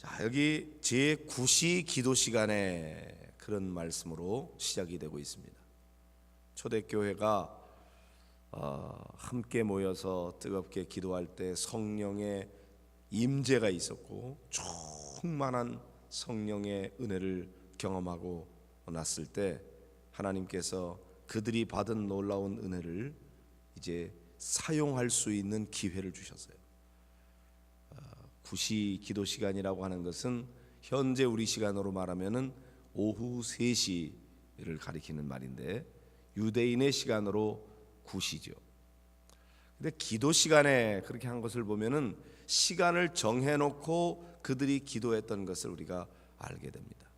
자, 여기 제 9시 기도 시간에 그런 말씀으로 시작이 되고 있습니다. 초대교회가 어, 함께 모여서 뜨겁게 기도할 때 성령의 임재가 있었고 충만한 성령의 은혜를 경험하고 났을 때 하나님께서 그들이 받은 놀라운 은혜를 이제 사용할 수 있는 기회를 주셨어요. 어, 구시 기도 시간이라고 하는 것은 현재 우리 시간으로 말하면은 오후 3시를 가리키는 말인데 유대인의 시간으로 구시죠. 근데 기도 시간에 그렇게 한 것을 보면은 시간을 정해 놓고 그들이 기도했던 것을 우리가 알게 됩니다.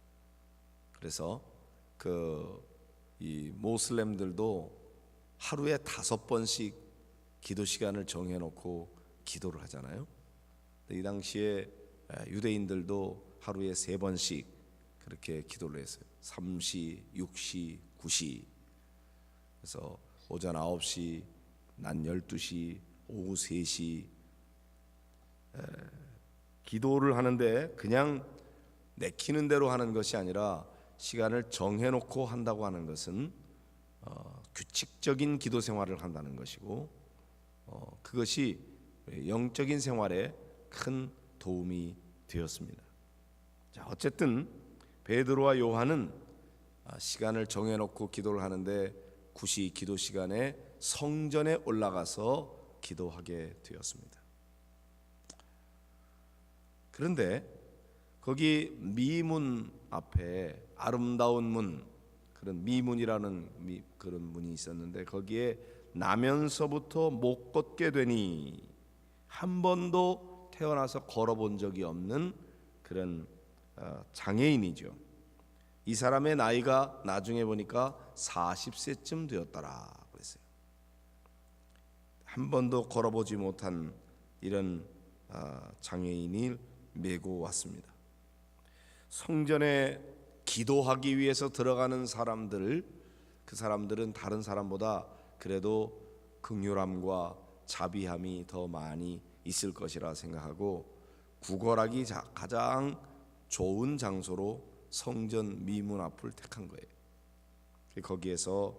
그래서 그 이 모슬렘들도 하루에 다섯 번씩 기도 시간을 정해 놓고 기도를 하잖아요. 이 당시에 유대인들도 하루에 세 번씩 그렇게 기도를 했어요. 3시, 6시, 9시. 그래서 오전 9시, 낮 12시, 오후 3시 에, 기도를 하는데 그냥 내키는 대로 하는 것이 아니라 시간을 정해 놓고 한다고 하는 것은 어, 규칙적인 기도 생활을 한다는 것이고 어, 그것이 영적인 생활에 큰 도움이 되었습니다. 자, 어쨌든 베드로와 요한은 아, 시간을 정해 놓고 기도를 하는데 구시 기도 시간에 성전에 올라가서 기도하게 되었습니다. 그런데 거기 미문 앞에 아름다운 문 그런 미문이라는 미, 그런 문이 있었는데 거기에 나면서부터 못 걷게 되니 한 번도 태어나서 걸어본 적이 없는 그런 어, 장애인이죠. 이 사람의 나이가 나중에 보니까 40세쯤 되었더라 그랬어요. 한 번도 걸어보지 못한 이런 어, 장애인이 메고 왔습니다. 성전에 기도하기 위해서 들어가는 사람들 그 사람들은 다른 사람보다 그래도 극률함과 자비함이 더 많이 있을 것이라 생각하고 구걸하기 가장 좋은 장소로 성전 미문 앞을 택한 거예요. 거기에서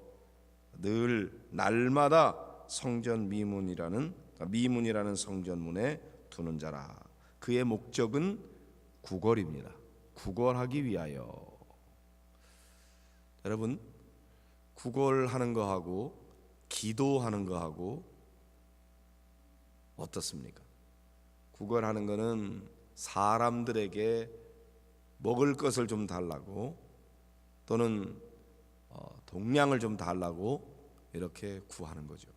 늘 날마다 성전 미문이라는 미문이라는 성전 문에 두는 자라. 그의 목적은 구걸입니다. 구걸하기 위하여. 여러분 구걸하는 거하고 기도하는 거하고 어떻습니까? 구걸하는 거는 사람들에게 먹을 것을 좀 달라고 또는 어, 동량을 좀 달라고 이렇게 구하는 거죠.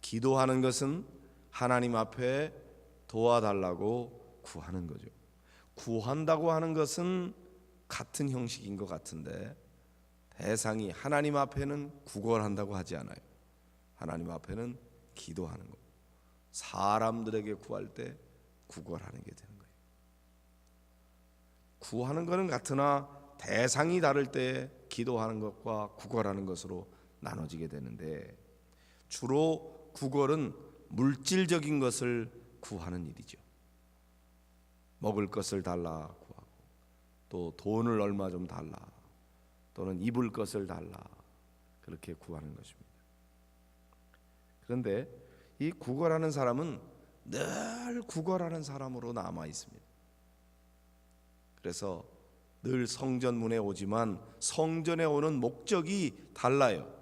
기도하는 것은 하나님 앞에 도와달라고 구하는 거죠. 구한다고 하는 것은 같은 형식인 것 같은데 대상이 하나님 앞에는 구걸한다고 하지 않아요. 하나님 앞에는 기도하는 거. 사람들에게 구할 때 구걸하는 게 되는 거예요. 구하는 것은 같으나 대상이 다를 때 기도하는 것과 구걸하는 것으로 나눠지게 되는데 주로 구걸은 물질적인 것을 구하는 일이죠. 먹을 것을 달라 구하고 또 돈을 얼마 좀 달라 또는 입을 것을 달라 그렇게 구하는 것입니다. 그런데 이 구걸하는 사람은 늘 구걸하는 사람으로 남아 있습니다. 그래서 늘 성전문에 오지만 성전에 오는 목적이 달라요.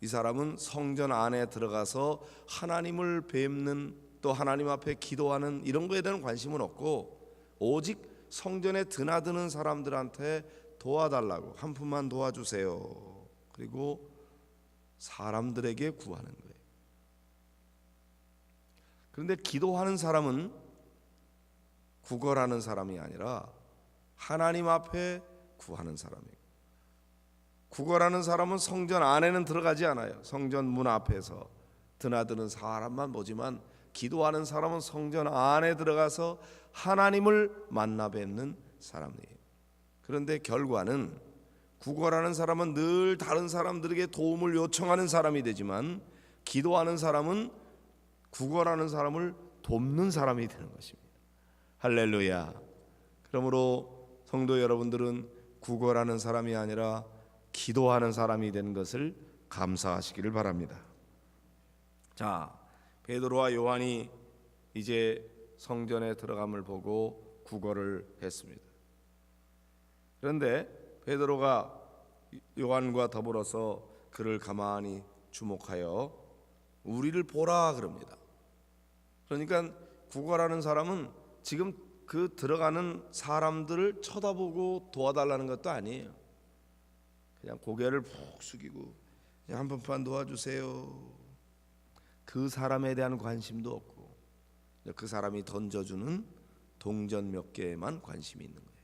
이 사람은 성전 안에 들어가서 하나님을 뵙는 또 하나님 앞에 기도하는 이런 거에 대한 관심은 없고 오직 성전에 드나드는 사람들한테 도와달라고 한 푼만 도와주세요. 그리고 사람들에게 구하는 거예요. 그런데 기도하는 사람은 구걸하는 사람이 아니라 하나님 앞에 구하는 사람이에요. 구걸하는 사람은 성전 안에는 들어가지 않아요. 성전 문 앞에서 드나드는 사람만 보지만 기도하는 사람은 성전 안에 들어가서 하나님을 만나 뵙는 사람이에요. 그런데 결과는 구걸하는 사람은 늘 다른 사람들에게 도움을 요청하는 사람이 되지만 기도하는 사람은 구걸하는 사람을 돕는 사람이 되는 것입니다. 할렐루야. 그러므로 성도 여러분들은 구걸하는 사람이 아니라 기도하는 사람이 되는 것을 감사하시기를 바랍니다. 자, 베드로와 요한이 이제 성전에 들어감을 보고 구걸을 했습니다. 그런데 베드로가 요한과 더불어서 그를 가만히 주목하여 우리를 보라 그럽니다. 그러니까 구걸하는 사람은 지금 그 들어가는 사람들을 쳐다보고 도와달라는 것도 아니에요. 그냥 고개를 푹 숙이고 그냥 한 번만 도와주세요. 그 사람에 대한 관심도 없고 그 사람이 던져주는 동전 몇 개에만 관심이 있는 거예요.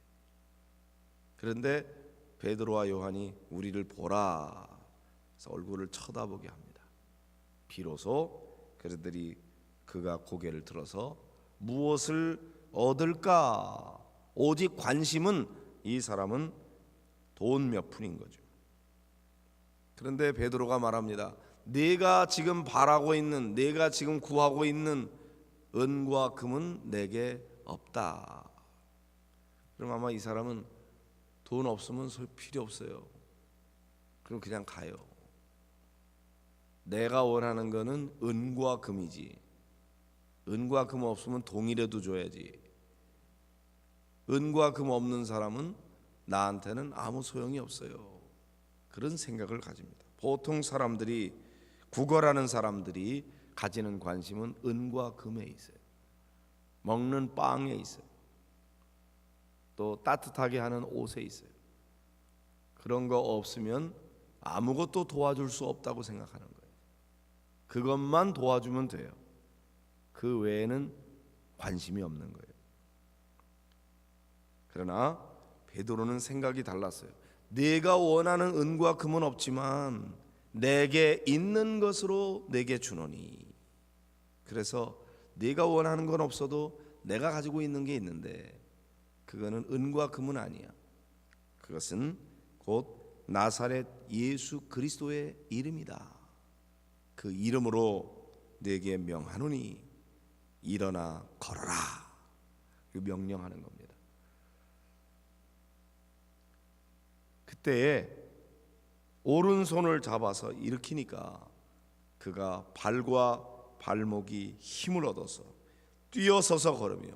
그런데 베드로와 요한이 우리를 보라. 그래서 얼굴을 쳐다보게 합니다. 비로소 그들이 그가 고개를 들어서 무엇을 얻을까? 오직 관심은 이 사람은 돈 몇 푼인 거죠. 그런데 베드로가 말합니다. 내가 지금 바라고 있는 내가 지금 구하고 있는 은과 금은 내게 없다. 그럼 아마 이 사람은 돈 없으면 소- 필요 없어요. 그럼 그냥 가요. 내가 원하는 거는 은과 금이지. 은과 금 없으면 동이라도 줘야지. 은과 금 없는 사람은 나한테는 아무 소용이 없어요. 그런 생각을 가집니다. 보통 사람들이 구걸하는 사람들이 가지는 관심은 은과 금에 있어요. 먹는 빵에 있어요. 또 따뜻하게 하는 옷에 있어요. 그런 거 없으면 아무것도 도와줄 수 없다고 생각하는 거예요. 그것만 도와주면 돼요. 그 외에는 관심이 없는 거예요. 그러나 베드로는 생각이 달랐어요. 내가 원하는 은과 금은 없지만 내게 있는 것으로 내게 주노니. 그래서 네가 원하는 건 없어도 내가 가지고 있는 게 있는데 그거는 은과 금은 아니야. 그것은 곧 나사렛 예수 그리스도의 이름이다. 그 이름으로 내게 명하노니 일어나 걸어라. 그 명령하는 겁니다. 그때에 오른손을 잡아서 일으키니까 그가 발과 발목이 힘을 얻어서 뛰어서서 걸으며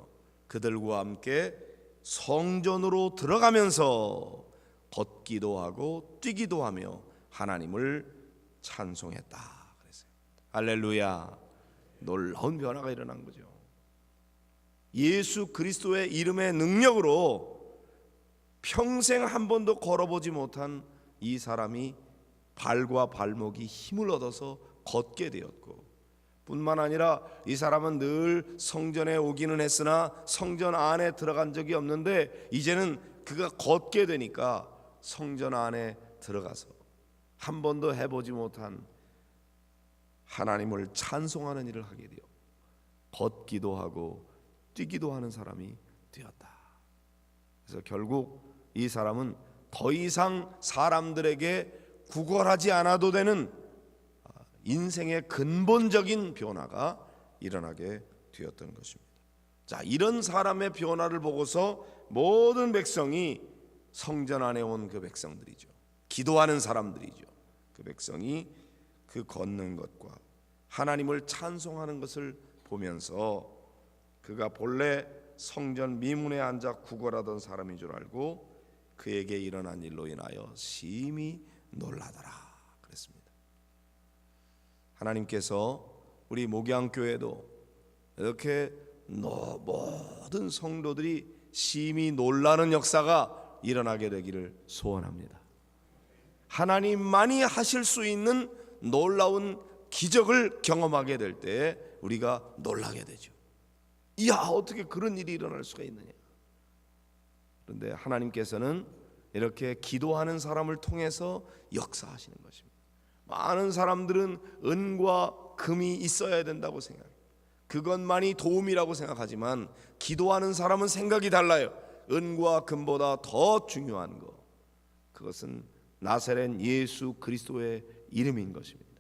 그들과 함께 성전으로 들어가면서 걷기도 하고 뛰기도 하며 하나님을 찬송했다 그랬어요. 할렐루야. 놀라운 변화가 일어난 거죠. 예수 그리스도의 이름의 능력으로 평생 한 번도 걸어보지 못한 이 사람이 발과 발목이 힘을 얻어서 걷게 되었고 뿐만 아니라 이 사람은 늘 성전에 오기는 했으나 성전 안에 들어간 적이 없는데 이제는 그가 걷게 되니까 성전 안에 들어가서 한 번도 해보지 못한 하나님을 찬송하는 일을 하게 되어 걷기도 하고 뛰기도 하는 사람이 되었다. 그래서 결국 이 사람은 더 이상 사람들에게 구걸하지 않아도 되는 인생의 근본적인 변화가 일어나게 되었던 것입니다. 자, 이런 사람의 변화를 보고서 모든 백성이 성전 안에 온 그 백성들이죠. 기도하는 사람들이죠. 그 백성이 그 걷는 것과 하나님을 찬송하는 것을 보면서 그가 본래 성전 미문에 앉아 구걸하던 사람인 줄 알고 그에게 일어난 일로 인하여 심히 놀라더라 그랬습니다. 하나님께서 우리 목양교회도 이렇게 노- 모든 성도들이 심히 놀라는 역사가 일어나게 되기를 소원합니다. 하나님만이 하실 수 있는 놀라운 기적을 경험하게 될 때 우리가 놀라게 되죠. 이야 어떻게 그런 일이 일어날 수가 있느냐? 그런데 하나님께서는 이렇게 기도하는 사람을 통해서 역사하시는 것입니다. 많은 사람들은 은과 금이 있어야 된다고 생각해요. 그것만이 도움이라고 생각하지만 기도하는 사람은 생각이 달라요. 은과 금보다 더 중요한 거. 그것은 나사렛 예수 그리스도의 이름인 것입니다.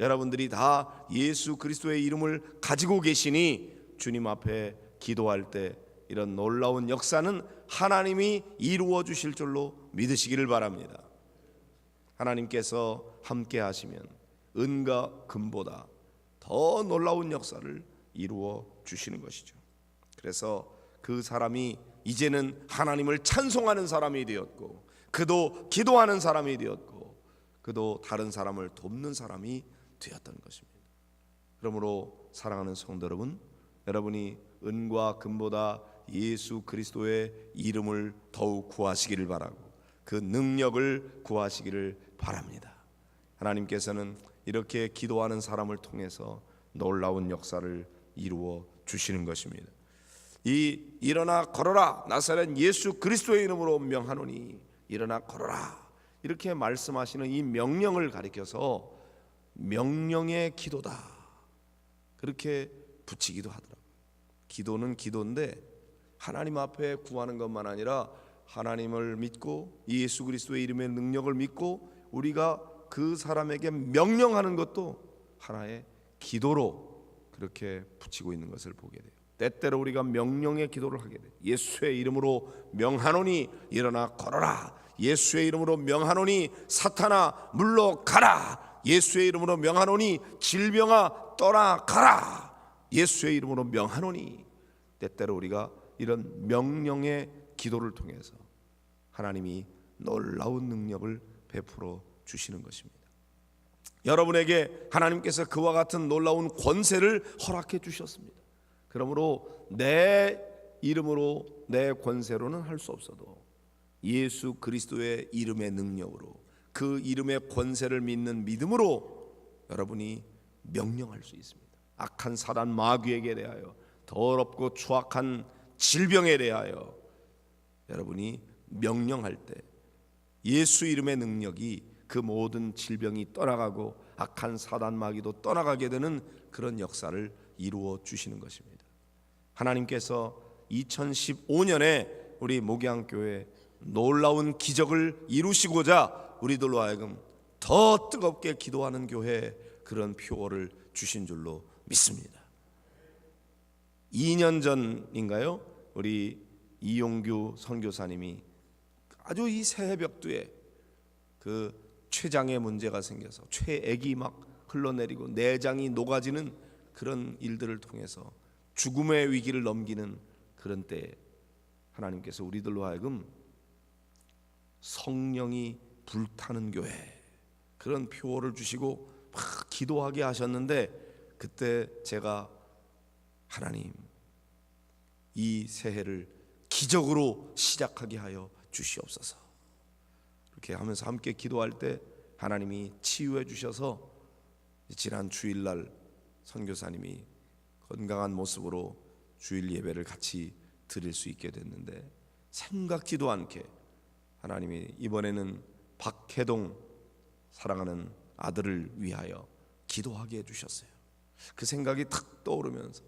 여러분들이 다 예수 그리스도의 이름을 가지고 계시니 주님 앞에 기도할 때 이런 놀라운 역사는 하나님이 이루어 주실 줄로 믿으시기를 바랍니다. 하나님께서 함께 하시면 은과 금보다 더 놀라운 역사를 이루어 주시는 것이죠. 그래서 그 사람이 이제는 하나님을 찬송하는 사람이 되었고 그도 기도하는 사람이 되었고 그도 다른 사람을 돕는 사람이 되었던 것입니다. 그러므로 사랑하는 성도 여러분, 여러분이 은과 금보다 예수 그리스도의 이름을 더욱 구하시기를 바라고 그 능력을 구하시기를 바랍니다. 하나님께서는 이렇게 기도하는 사람을 통해서 놀라운 역사를 이루어 주시는 것입니다. 이 일어나 걸어라 나사렛 예수 그리스도의 이름으로 명하노니 일어나 걸어라 이렇게 말씀하시는 이 명령을 가리켜서 명령의 기도다 그렇게 붙이기도 하더라고요. 기도는 기도인데 하나님 앞에 구하는 것만 아니라 하나님을 믿고 예수 그리스도의 이름의 능력을 믿고 우리가 그 사람에게 명령하는 것도 하나의 기도로 그렇게 붙이고 있는 것을 보게 돼요. 때때로 우리가 명령의 기도를 하게 돼요. 예수의 이름으로 명하노니 일어나 걸어라. 예수의 이름으로 명하노니 사탄아 물러 가라. 예수의 이름으로 명하노니 질병아 떠나가라. 예수의 이름으로 명하노니 때때로 우리가 이런 명령의 기도를 통해서 하나님이 놀라운 능력을 베풀어 주시는 것입니다. 여러분에게 하나님께서 그와 같은 놀라운 권세를 허락해 주셨습니다. 그러므로 내 이름으로 내 권세로는 할 수 없어도 예수 그리스도의 이름의 능력으로 그 이름의 권세를 믿는 믿음으로 여러분이 명령할 수 있습니다. 악한 사단 마귀에게 대하여 더럽고 추악한 질병에 대하여 여러분이 명령할 때 예수 이름의 능력이 그 모든 질병이 떠나가고 악한 사단 마귀도 떠나가게 되는 그런 역사를 이루어 주시는 것입니다. 하나님께서 2015년에 우리 목양교회 놀라운 기적을 이루시고자 우리들로 하여금 더 뜨겁게 기도하는 교회 그런 표어를 주신 줄로 믿습니다. 2년 전인가요? 우리 이용규 선교사님이 아주 이 새벽두에 그 췌장에 문제가 생겨서 췌액이 막 흘러내리고 내장이 녹아지는 그런 일들을 통해서 죽음의 위기를 넘기는 그런 때 하나님께서 우리들로 하여금 성령이 불타는 교회 그런 표어를 주시고 막 기도하게 하셨는데 그때 제가 하나님 이 새해를 기적으로 시작하게 하여 주시옵소서. 이렇게 하면서 함께 기도할 때 하나님이 치유해 주셔서 지난 주일날 선교사님이 건강한 모습으로 주일 예배를 같이 드릴 수 있게 됐는데 생각지도 않게 하나님이 이번에는 박해동 사랑하는 아들을 위하여 기도하게 해주셨어요. 그 생각이 탁 떠오르면서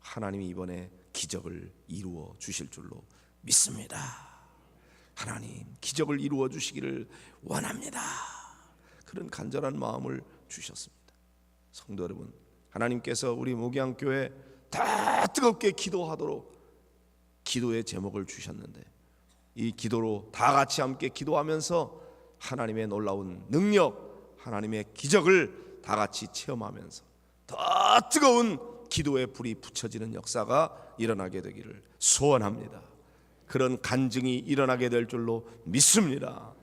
하나님이 이번에 기적을 이루어 주실 줄로 믿습니다. 하나님 기적을 이루어 주시기를 원합니다. 그런 간절한 마음을 주셨습니다. 성도 여러분, 하나님께서 우리 목양교회 다 뜨겁게 기도하도록 기도의 제목을 주셨는데 이 기도로 다 같이 함께 기도하면서 하나님의 놀라운 능력, 하나님의 기적을 다 같이 체험하면서 더 뜨거운 기도의 불이 붙여지는 역사가 일어나게 되기를 소원합니다. 그런 간증이 일어나게 될 줄로 믿습니다.